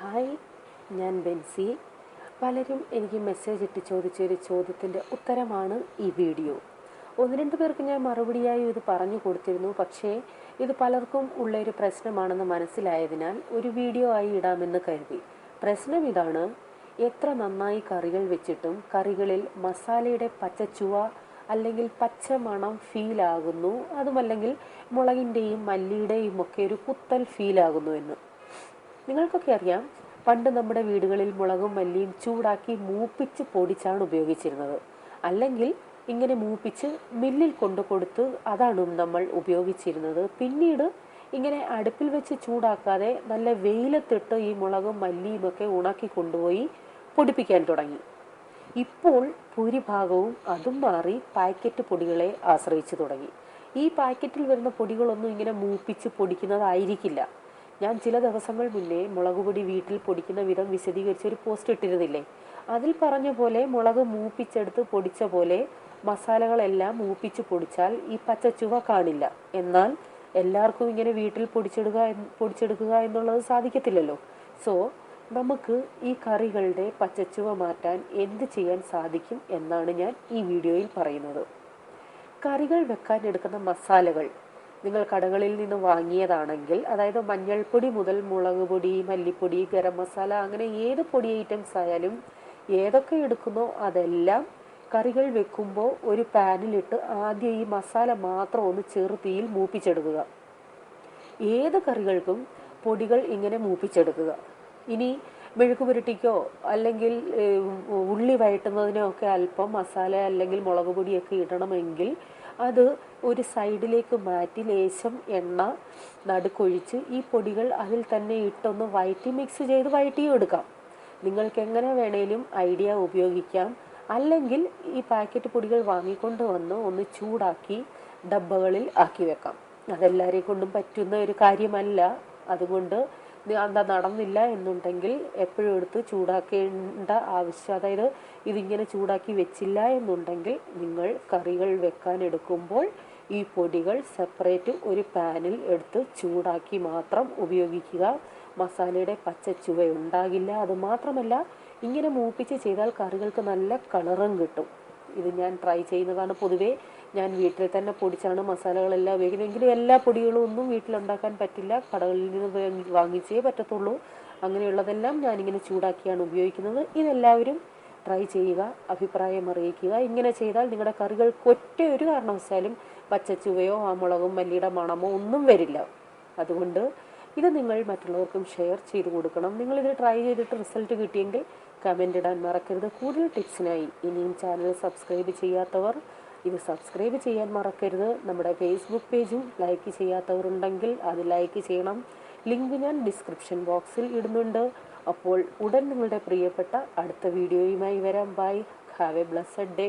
Hi ഞാൻ ബെൻസി. പലരും എനിക്ക് മെസ്സേജ് ഇട്ട് ചോദിച്ച ഒരു ചോദ്യത്തിന്റെ ഉത്തരമാണ് ഈ വീഡിയോ ഒന്ന് രണ്ട് പേർക്ക് ഞാൻ മറുപടിയായി ഇത് പറഞ്ഞു കൊടുത്തിരുന്നു. പക്ഷേ ഇത് പലർക്കും ഉള്ള ഒരു പ്രശ്നമാണെന്ന് മനസ്സിലായതിനാൽ ഒരു വീഡിയോ ആയി ഇടാമെന്ന് കരുതി. പ്രശ്നം ഇതാണ് എത്ര നന്നായി കറികൾ വെച്ചിട്ടും കറികളിൽ മസാലയുടെ പച്ചച്ചുവ അല്ലെങ്കിൽ പച്ച മണം ഫീലാകുന്നു അതുമല്ലെങ്കിൽ മുളകിന്റെയും മല്ലിയുടെയും ഒക്കെ ഒരു കുത്തൽ ഫീലാകുന്നു എന്ന്. നിങ്ങൾക്കൊക്കെ അറിയാം പണ്ട് നമ്മുടെ വീടുകളിൽ മുളകും മല്ലിയും ചൂടാക്കി മൂപ്പിച്ച് പൊടിച്ചാണ് ഉപയോഗിച്ചിരുന്നത്. അല്ലെങ്കിൽ ഇങ്ങനെ മൂപ്പിച്ച് മില്ലിൽ കൊണ്ടു കൊടുത്ത് അതാണ് നമ്മൾ ഉപയോഗിച്ചിരുന്നത്. പിന്നീട് ഇങ്ങനെ അടുപ്പിൽ വെച്ച് ചൂടാക്കാതെ നല്ല വെയിലത്തിട്ട് ഈ മുളകും മല്ലിയും ഒക്കെ ഉണക്കി കൊണ്ടുപോയി പൊടിപ്പിക്കാൻ തുടങ്ങി. ഇപ്പോൾ ഭൂരിഭാഗവും അതും മാറി പാക്കറ്റ് പൊടികളെ ആശ്രയിച്ചു തുടങ്ങി. ഈ പാക്കറ്റിൽ വരുന്ന പൊടികളൊന്നും ഇങ്ങനെ മൂപ്പിച്ച് പൊടിക്കുന്നതായിരിക്കില്ല. ഞാൻ ചില ദിവസങ്ങൾ മുന്നേ മുളക് പൊടി വീട്ടിൽ പൊടിക്കുന്ന വിധം വിശദീകരിച്ച ഒരു പോസ്റ്റ് ഇട്ടിരുന്നില്ലേ? അതിൽ പറഞ്ഞ പോലെ മുളക് മൂപ്പിച്ചെടുത്ത് പൊടിച്ച പോലെ മസാലകളെല്ലാം മൂപ്പിച്ച് പൊടിച്ചാൽ ഈ പച്ചച്ചുവ കാണില്ല. എന്നാൽ എല്ലാവർക്കും ഇങ്ങനെ വീട്ടിൽ പൊടിച്ചെടുക്കുക പൊടിച്ചെടുക്കുക എന്നുള്ളത് സാധിക്കത്തില്ലല്ലോ. സോ നമുക്ക് ഈ കറികളുടെ പച്ചച്ചുവ മാറ്റാൻ എന്ത് ചെയ്യാൻ സാധിക്കും എന്നാണ് ഞാൻ ഈ വീഡിയോയിൽ പറയുന്നത്. കറികൾ വെക്കാൻ എടുക്കുന്ന മസാലകൾ. നിങ്ങൾ കടകളിൽ നിന്ന് വാങ്ങിയതാണെങ്കിൽ അതായത് മഞ്ഞൾപ്പൊടി മുതൽ മുളക് പൊടി മല്ലിപ്പൊടി ഗരം മസാല അങ്ങനെ ഏത് പൊടി ഐറ്റംസ് ആയാലും ഏതൊക്കെ എടുക്കുന്നോ അതെല്ലാം കറികൾ വെക്കുമ്പോൾ ഒരു പാനിലിട്ട് ആദ്യം ഈ മസാല മാത്രം ഒന്ന് ചെറുതീയിൽ മൂപ്പിച്ചെടുക്കുക. ഏത് കറികൾക്കും പൊടികൾ ഇങ്ങനെ മൂപ്പിച്ചെടുക്കുക. ഇനി മെഴുക്ക് പുരട്ടിക്കോ അല്ലെങ്കിൽ ഉള്ളി വഴറ്റുന്നതിനോ ഒക്കെ അല്പം മസാല അല്ലെങ്കിൽ മുളക് പൊടിയൊക്കെ ഇടണമെങ്കിൽ അത് ഒരു സൈഡിലേക്ക് മാറ്റി ലേശം എണ്ണ നടുക്കൊഴിച്ച് ഈ പൊടികൾ അതിൽ തന്നെ ഇട്ടൊന്ന് വയറ്റി മിക്സ് ചെയ്ത് വയറ്റിയും എടുക്കാം. നിങ്ങൾക്ക് എങ്ങനെ വേണേലും ഐഡിയ ഉപയോഗിക്കാം. അല്ലെങ്കിൽ ഈ പാക്കറ്റ് പൊടികൾ വാങ്ങിക്കൊണ്ട് വന്ന് ഒന്ന് ചൂടാക്കി ഡബ്ബകളിൽ ആക്കി വെക്കാം. അതെല്ലാവരെയും കൊണ്ടും പറ്റുന്ന ഒരു കാര്യമല്ല. അതുകൊണ്ട് എന്താ നടന്നില്ല എന്നുണ്ടെങ്കിൽ എപ്പോഴും എടുത്ത് ചൂടാക്കേണ്ട ആവശ്യം അതായത് ഇതിങ്ങനെ ചൂടാക്കി വെച്ചില്ല എന്നുണ്ടെങ്കിൽ നിങ്ങൾ കറികൾ വെക്കാൻ എടുക്കുമ്പോൾ ഈ പൊടികൾ സെപ്പറേറ്റ് ഒരു പാനിൽ എടുത്ത് ചൂടാക്കി മാത്രം ഉപയോഗിക്കുക. മസാലയുടെ പച്ച ചുവ ഉണ്ടാകില്ല അത് മാത്രമല്ല ഇങ്ങനെ മൂപ്പിച്ച് ചെയ്താൽ കറികൾക്ക് നല്ല കളറും കിട്ടും. ഇത് ഞാൻ ട്രൈ ചെയ്യുന്നതാണ് പൊതുവേ. ഞാൻ വീട്ടിൽ തന്നെ പൊടിച്ചാണ് മസാലകളെല്ലാം ഉപയോഗിക്കുന്നത്. എല്ലാ പൊടികളും ഒന്നും വീട്ടിലുണ്ടാക്കാൻ പറ്റില്ല. കടകളിൽ നിന്ന് വാങ്ങിച്ചേ പറ്റത്തുള്ളൂ. അങ്ങനെയുള്ളതെല്ലാം ഞാനിങ്ങനെ ചൂടാക്കിയാണ് ഉപയോഗിക്കുന്നത്. ഇതെല്ലാവരും ട്രൈ ചെയ്യുക അഭിപ്രായം അറിയിക്കുക. ഇങ്ങനെ ചെയ്താൽ നിങ്ങളുടെ കറികൾക്ക് ഒറ്റ ഒരു കാരണവശാലും പച്ചച്ചുവയോ ആ മുളകും മല്ലിയുടെ മണമോ ഒന്നും വരില്ല. അതുകൊണ്ട് ഇത് നിങ്ങൾ മറ്റുള്ളവർക്കും ഷെയർ ചെയ്ത് കൊടുക്കണം. നിങ്ങളിത് ട്രൈ ചെയ്തിട്ട് റിസൾട്ട് കിട്ടിയെങ്കിൽ കമന്റ് ഇടാൻ മറക്കരുത്. കൂടുതൽ ടിപ്സിനായി ഇനിയും ചാനൽ സബ്സ്ക്രൈബ് ചെയ്യാത്തവർ ഇത് സബ്സ്ക്രൈബ് ചെയ്യാൻ മറക്കരുത്. നമ്മുടെ ഫേസ്ബുക്ക് പേജും ലൈക്ക് ചെയ്യാത്തവരുണ്ടെങ്കിൽ അത് ലൈക്ക് ചെയ്യണം. ലിങ്ക് ഞാൻ ഡിസ്ക്രിപ്ഷൻ ബോക്സിൽ ഇടുന്നുണ്ട്. അപ്പോൾ ഉടൻ നിങ്ങളുടെ പ്രിയപ്പെട്ട അടുത്ത വീഡിയോയുമായി വരാം. Bye have a blessed day